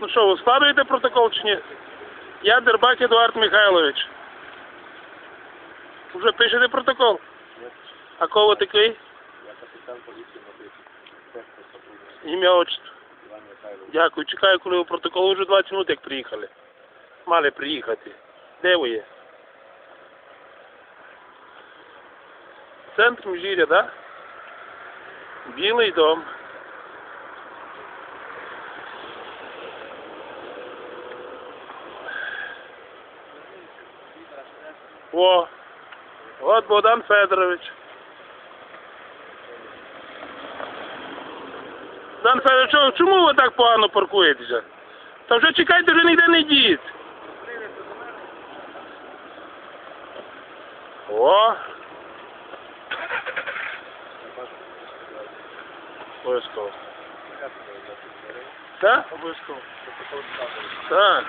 Ну що, ви складуєте протокол чи ні? Я Дербак Едуард Михайлович. Вже пишете протокол? А кого такий? Я капітан поліції сотрудник Ім'я отчество. Дякую. Чекаю, коли ви протокол. Вже 20 минут як приїхали. Мали приїхати. Де ви є? Центр Міжіря, да? Білий дом. О, от Богдан Федорович. Богдан Федорович, чому- ви так погано паркуєтеся? Та вже чекайте, вже ніде не йдіть. О. Обов'язково. Так? Обов'язково. Так.